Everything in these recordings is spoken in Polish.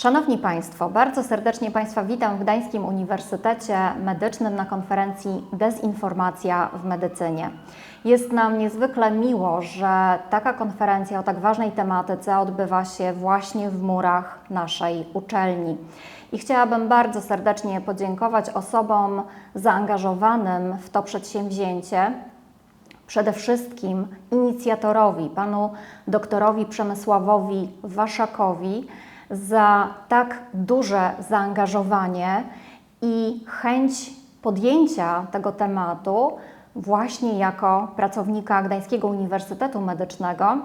Szanowni Państwo, bardzo serdecznie Państwa witam w Gdańskim Uniwersytecie Medycznym na konferencji Dezinformacja w medycynie. Jest nam niezwykle miło, że taka konferencja o tak ważnej tematyce odbywa się właśnie w murach naszej uczelni. I chciałabym bardzo serdecznie podziękować osobom zaangażowanym w to przedsięwzięcie, przede wszystkim inicjatorowi, panu doktorowi Przemysławowi Waszakowi, za tak duże zaangażowanie i chęć podjęcia tego tematu właśnie jako pracownika Gdańskiego Uniwersytetu Medycznego,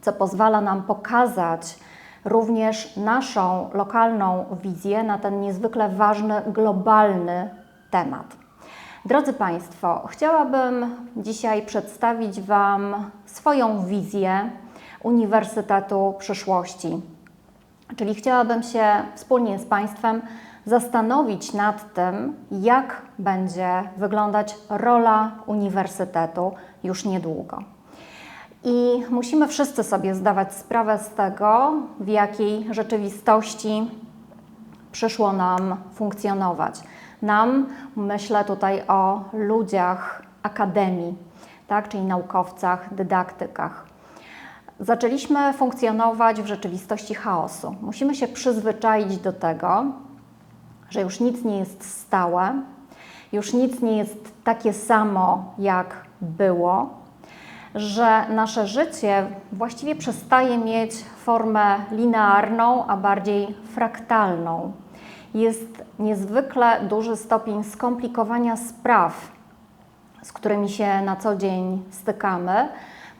co pozwala nam pokazać również naszą lokalną wizję na ten niezwykle ważny, globalny temat. Drodzy Państwo, chciałabym dzisiaj przedstawić Wam swoją wizję Uniwersytetu Przyszłości. Czyli chciałabym się wspólnie z Państwem zastanowić nad tym, jak będzie wyglądać rola uniwersytetu już niedługo. I musimy wszyscy sobie zdawać sprawę z tego, w jakiej rzeczywistości przyszło nam funkcjonować. Nam, myślę tutaj o ludziach akademii, tak, czyli naukowcach, dydaktykach. Zaczęliśmy funkcjonować w rzeczywistości chaosu. Musimy się przyzwyczaić do tego, że już nic nie jest stałe, już nic nie jest takie samo, jak było, że nasze życie właściwie przestaje mieć formę linearną, a bardziej fraktalną. Jest niezwykle duży stopień skomplikowania spraw, z którymi się na co dzień stykamy,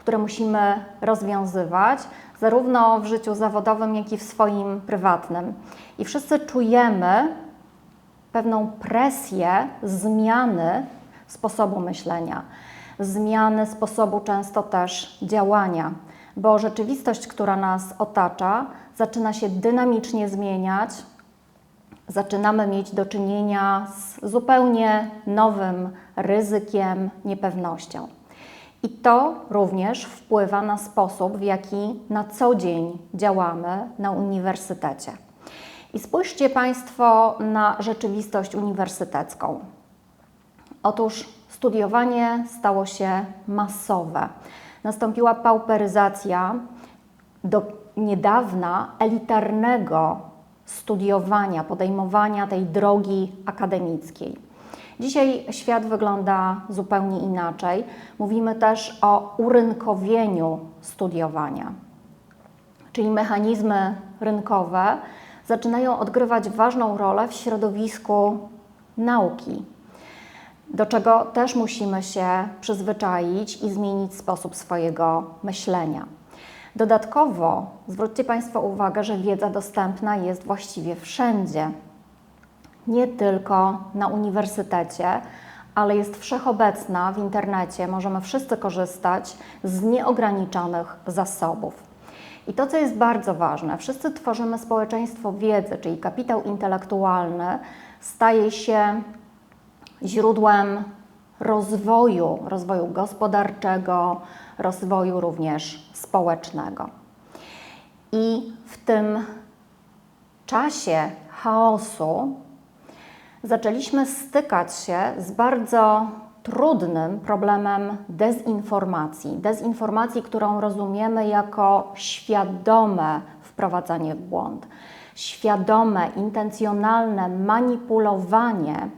które musimy rozwiązywać, zarówno w życiu zawodowym, jak i w swoim prywatnym. I wszyscy czujemy pewną presję zmiany sposobu myślenia, zmiany sposobu często też działania, bo rzeczywistość, która nas otacza, zaczyna się dynamicznie zmieniać. Zaczynamy mieć do czynienia z zupełnie nowym ryzykiem, niepewnością. I to również wpływa na sposób, w jaki na co dzień działamy na uniwersytecie. I spójrzcie Państwo na rzeczywistość uniwersytecką. Otóż studiowanie stało się masowe. Nastąpiła pauperyzacja do niedawna elitarnego studiowania, podejmowania tej drogi akademickiej. Dzisiaj świat wygląda zupełnie inaczej. Mówimy też o urynkowieniu studiowania, czyli mechanizmy rynkowe zaczynają odgrywać ważną rolę w środowisku nauki, do czego też musimy się przyzwyczaić i zmienić sposób swojego myślenia. Dodatkowo zwróćcie Państwo uwagę, że wiedza dostępna jest właściwie wszędzie nie tylko na uniwersytecie, ale jest wszechobecna w internecie. Możemy wszyscy korzystać z nieograniczonych zasobów. I to, co jest bardzo ważne, wszyscy tworzymy społeczeństwo wiedzy, czyli kapitał intelektualny staje się źródłem rozwoju, rozwoju gospodarczego, rozwoju również społecznego. I w tym czasie chaosu zaczęliśmy stykać się z bardzo trudnym problemem dezinformacji. Dezinformacji, którą rozumiemy jako świadome wprowadzanie w błąd, świadome, intencjonalne manipulowanie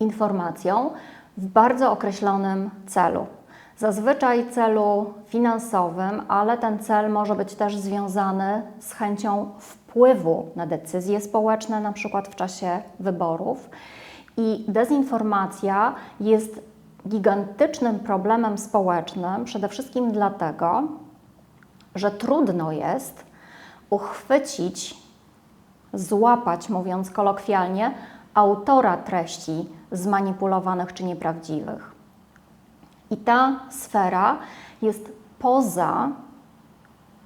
informacją w bardzo określonym celu. Zazwyczaj celu finansowym, ale ten cel może być też związany z chęcią wpływu na decyzje społeczne, na przykład w czasie wyborów. I dezinformacja jest gigantycznym problemem społecznym, przede wszystkim dlatego, że trudno jest uchwycić, złapać, mówiąc kolokwialnie, autora treści zmanipulowanych czy nieprawdziwych. I ta sfera jest poza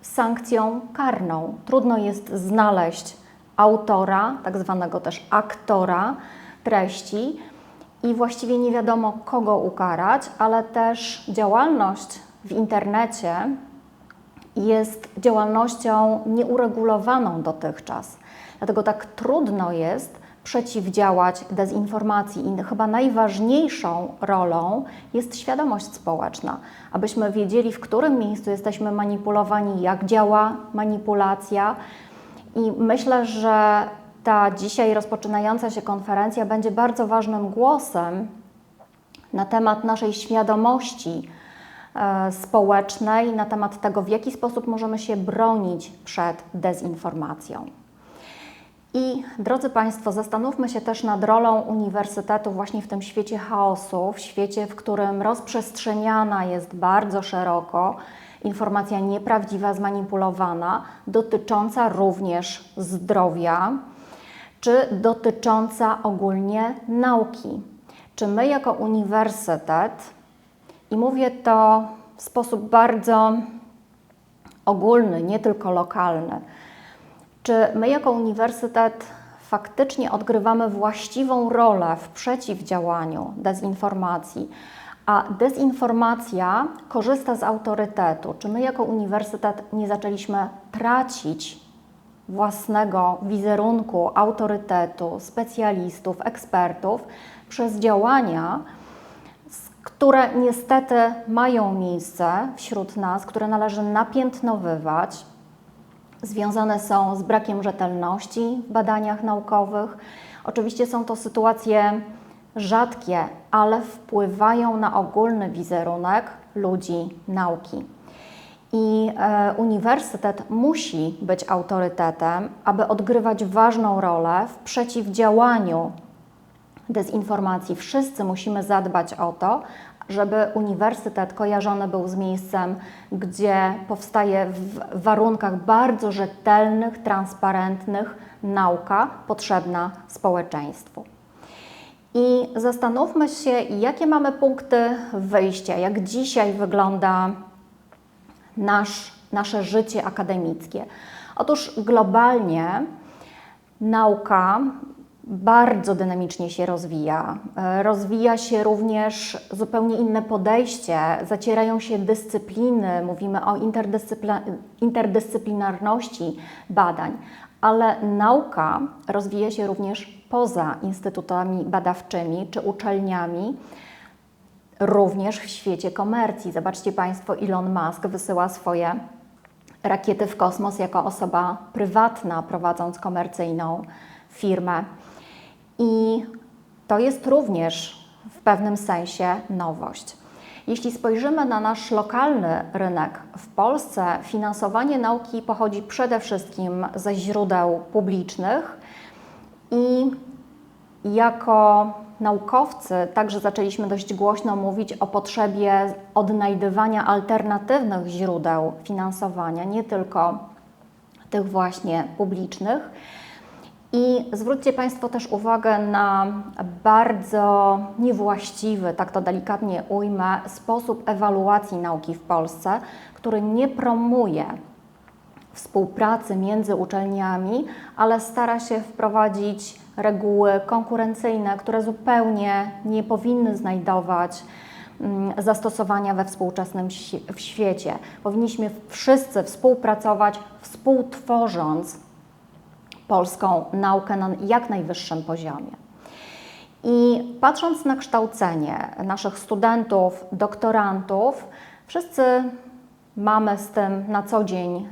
sankcją karną. Trudno jest znaleźć autora, tak zwanego też aktora treści i właściwie nie wiadomo kogo ukarać, ale też działalność w internecie jest działalnością nieuregulowaną dotychczas. Dlatego tak trudno jest przeciwdziałać dezinformacji i chyba najważniejszą rolą jest świadomość społeczna, abyśmy wiedzieli, w którym miejscu jesteśmy manipulowani, jak działa manipulacja. I myślę, że ta dzisiaj rozpoczynająca się konferencja będzie bardzo ważnym głosem na temat naszej świadomości e, społecznej, na temat tego, w jaki sposób możemy się bronić przed dezinformacją. I drodzy Państwo, zastanówmy się też nad rolą uniwersytetu właśnie w tym świecie chaosu, w świecie, w którym rozprzestrzeniana jest bardzo szeroko informacja nieprawdziwa, zmanipulowana, dotycząca również zdrowia, czy dotycząca ogólnie nauki. Czy my jako uniwersytet, i mówię to w sposób bardzo ogólny, nie tylko lokalny, czy my jako uniwersytet faktycznie odgrywamy właściwą rolę w przeciwdziałaniu dezinformacji, a dezinformacja korzysta z autorytetu? Czy my jako uniwersytet nie zaczęliśmy tracić własnego wizerunku, autorytetu, specjalistów, ekspertów przez działania, które niestety mają miejsce wśród nas, które należy napiętnowywać, związane są z brakiem rzetelności w badaniach naukowych. Oczywiście są to sytuacje rzadkie, ale wpływają na ogólny wizerunek ludzi nauki. I e, uniwersytet musi być autorytetem, aby odgrywać ważną rolę w przeciwdziałaniu dezinformacji. Wszyscy musimy zadbać o to, żeby uniwersytet kojarzony był z miejscem, gdzie powstaje w warunkach bardzo rzetelnych, transparentnych nauka potrzebna społeczeństwu. I zastanówmy się, jakie mamy punkty wyjścia, jak dzisiaj wygląda nasz, nasze życie akademickie. Otóż globalnie nauka bardzo dynamicznie się rozwija. E, rozwija się również zupełnie inne podejście, zacierają się dyscypliny, mówimy o interdyscyplinarności badań, ale nauka rozwija się również poza instytutami badawczymi czy uczelniami, również w świecie komercji. Zobaczcie Państwo, Elon Musk wysyła swoje rakiety w kosmos jako osoba prywatna, prowadząc komercyjną firmę. I to jest również w pewnym sensie nowość. Jeśli spojrzymy na nasz lokalny rynek w Polsce, finansowanie nauki pochodzi przede wszystkim ze źródeł publicznych i jako naukowcy także zaczęliśmy dość głośno mówić o potrzebie odnajdywania alternatywnych źródeł finansowania, nie tylko tych właśnie publicznych. I zwróćcie Państwo też uwagę na bardzo niewłaściwy, tak to delikatnie ujmę, sposób ewaluacji nauki w Polsce, który nie promuje współpracy między uczelniami, ale stara się wprowadzić reguły konkurencyjne, które zupełnie nie powinny znajdować mm, zastosowania we współczesnym świecie. Powinniśmy wszyscy współpracować, współtworząc polską naukę na jak najwyższym poziomie. I patrząc na kształcenie naszych studentów, doktorantów, wszyscy mamy z tym na co dzień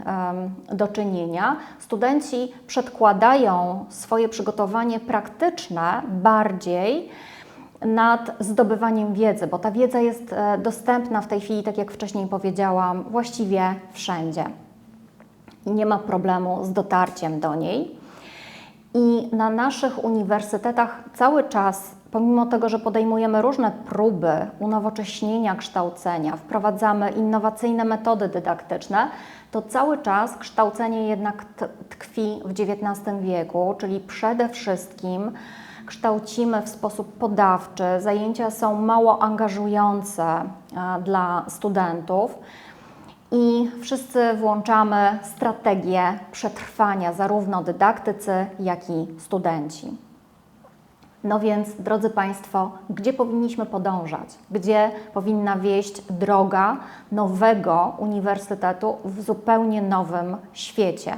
do czynienia. Studenci przedkładają swoje przygotowanie praktyczne bardziej nad zdobywaniem wiedzy, bo ta wiedza jest e, dostępna w tej chwili, tak jak wcześniej powiedziałam, właściwie wszędzie. Nie ma problemu z dotarciem do niej. I na naszych uniwersytetach cały czas, pomimo tego, że podejmujemy różne próby unowocześnienia kształcenia, wprowadzamy innowacyjne metody dydaktyczne, to cały czas kształcenie jednak tkwi w XIX wieku, czyli przede wszystkim kształcimy w sposób podawczy, zajęcia są mało angażujące dla studentów i wszyscy włączamy strategię przetrwania, zarówno dydaktycy, jak i studenci. No więc, drodzy Państwo, gdzie powinniśmy podążać? Gdzie powinna wieść droga nowego uniwersytetu w zupełnie nowym świecie?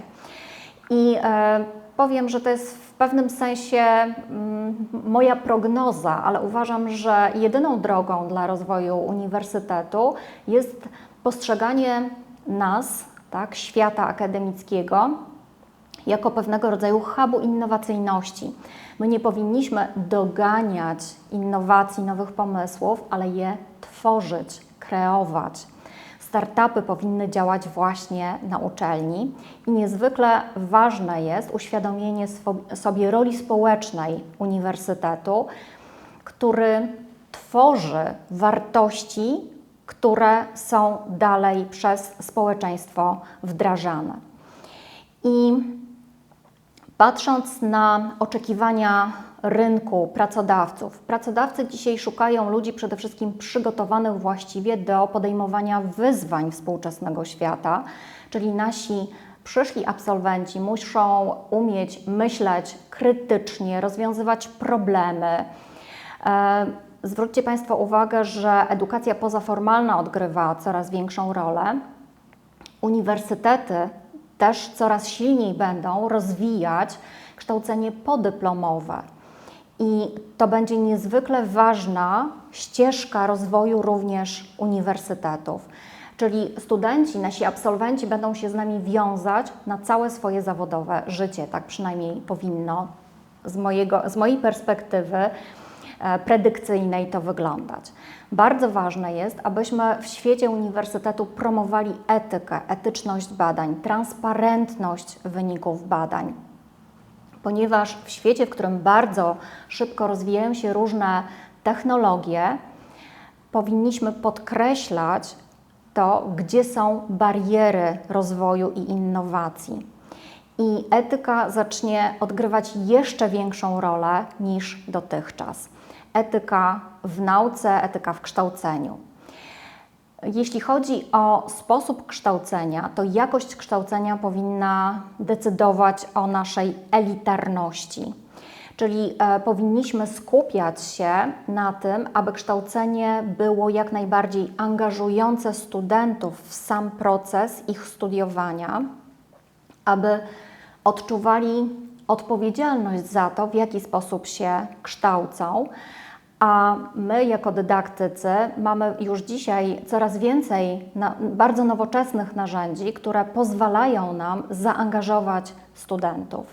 I e, powiem, że to jest w pewnym sensie mm, moja prognoza, ale uważam, że jedyną drogą dla rozwoju uniwersytetu jest postrzeganie nas, tak, świata akademickiego, jako pewnego rodzaju hubu innowacyjności. My nie powinniśmy doganiać innowacji, nowych pomysłów, ale je tworzyć, kreować. Startupy powinny działać właśnie na uczelni i niezwykle ważne jest uświadomienie sobie roli społecznej uniwersytetu, który tworzy wartości, które są dalej przez społeczeństwo wdrażane. I Patrząc na oczekiwania rynku pracodawców, pracodawcy dzisiaj szukają ludzi przede wszystkim przygotowanych właściwie do podejmowania wyzwań współczesnego świata, czyli nasi przyszli absolwenci muszą umieć myśleć krytycznie, rozwiązywać problemy. Zwróćcie Państwo uwagę, że edukacja pozaformalna odgrywa coraz większą rolę. Uniwersytety też coraz silniej będą rozwijać kształcenie podyplomowe. I to będzie niezwykle ważna ścieżka rozwoju również uniwersytetów. Czyli studenci, nasi absolwenci będą się z nami wiązać na całe swoje zawodowe życie. Tak przynajmniej powinno z, mojego, z mojej perspektywy predykcyjnej to wyglądać. Bardzo ważne jest, abyśmy w świecie uniwersytetu promowali etykę, etyczność badań, transparentność wyników badań. Ponieważ w świecie, w którym bardzo szybko rozwijają się różne technologie, powinniśmy podkreślać to, gdzie są bariery rozwoju i innowacji. I etyka zacznie odgrywać jeszcze większą rolę niż dotychczas etyka w nauce, etyka w kształceniu. Jeśli chodzi o sposób kształcenia, to jakość kształcenia powinna decydować o naszej elitarności. Czyli e, powinniśmy skupiać się na tym, aby kształcenie było jak najbardziej angażujące studentów w sam proces ich studiowania, aby odczuwali odpowiedzialność za to, w jaki sposób się kształcą, a my, jako dydaktycy, mamy już dzisiaj coraz więcej na, bardzo nowoczesnych narzędzi, które pozwalają nam zaangażować studentów.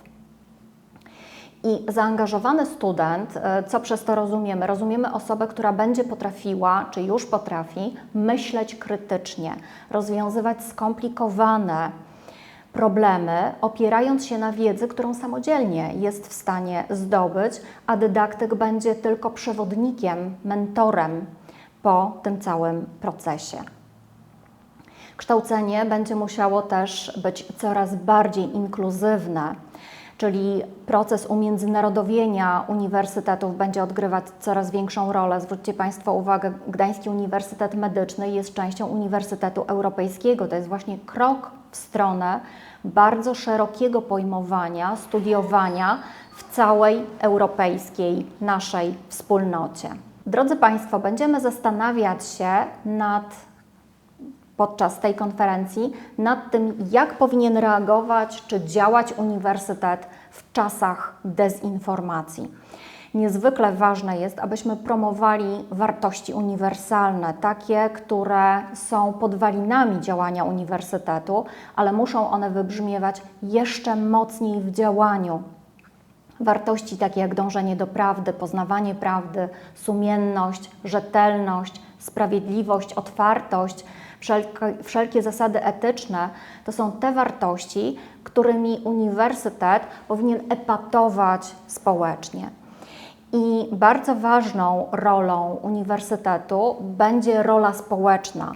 I zaangażowany student, e, co przez to rozumiemy? Rozumiemy osobę, która będzie potrafiła, czy już potrafi, myśleć krytycznie, rozwiązywać skomplikowane problemy, opierając się na wiedzy, którą samodzielnie jest w stanie zdobyć, a dydaktyk będzie tylko przewodnikiem, mentorem po tym całym procesie. Kształcenie będzie musiało też być coraz bardziej inkluzywne, czyli proces umiędzynarodowienia uniwersytetów będzie odgrywać coraz większą rolę. Zwróćcie Państwo uwagę, Gdański Uniwersytet Medyczny jest częścią Uniwersytetu Europejskiego. To jest właśnie krok w stronę bardzo szerokiego pojmowania, studiowania w całej europejskiej naszej wspólnocie. Drodzy Państwo, będziemy zastanawiać się nad podczas tej konferencji nad tym, jak powinien reagować czy działać uniwersytet w czasach dezinformacji. Niezwykle ważne jest, abyśmy promowali wartości uniwersalne, takie, które są podwalinami działania uniwersytetu, ale muszą one wybrzmiewać jeszcze mocniej w działaniu wartości takie jak dążenie do prawdy, poznawanie prawdy, sumienność, rzetelność, sprawiedliwość, otwartość, wszelkie, wszelkie zasady etyczne to są te wartości, którymi uniwersytet powinien epatować społecznie. I bardzo ważną rolą uniwersytetu będzie rola społeczna,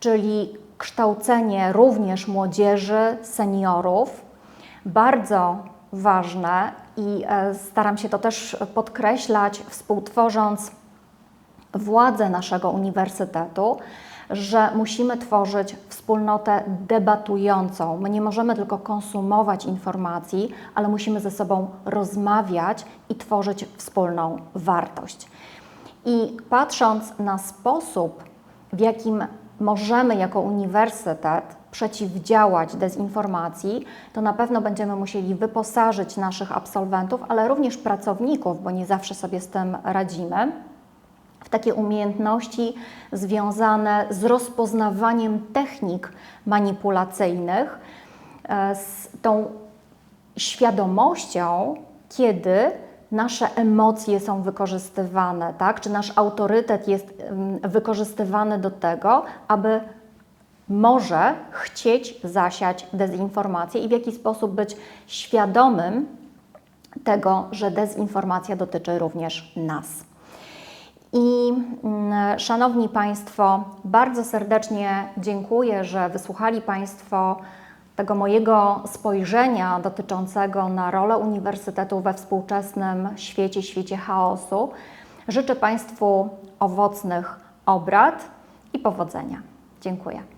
czyli kształcenie również młodzieży, seniorów. Bardzo ważne i e, staram się to też podkreślać, współtworząc władzę naszego uniwersytetu, że musimy tworzyć wspólnotę debatującą. My nie możemy tylko konsumować informacji, ale musimy ze sobą rozmawiać i tworzyć wspólną wartość. I patrząc na sposób, w jakim możemy jako uniwersytet przeciwdziałać dezinformacji, to na pewno będziemy musieli wyposażyć naszych absolwentów, ale również pracowników, bo nie zawsze sobie z tym radzimy, w takie umiejętności związane z rozpoznawaniem technik manipulacyjnych, e, z tą świadomością, kiedy nasze emocje są wykorzystywane, tak? czy nasz autorytet jest wykorzystywany do tego, aby może chcieć zasiać dezinformację i w jaki sposób być świadomym tego, że dezinformacja dotyczy również nas. I mm, Szanowni Państwo, bardzo serdecznie dziękuję, że wysłuchali Państwo tego mojego spojrzenia dotyczącego na rolę uniwersytetu we współczesnym świecie, świecie chaosu. Życzę Państwu owocnych obrad i powodzenia. Dziękuję.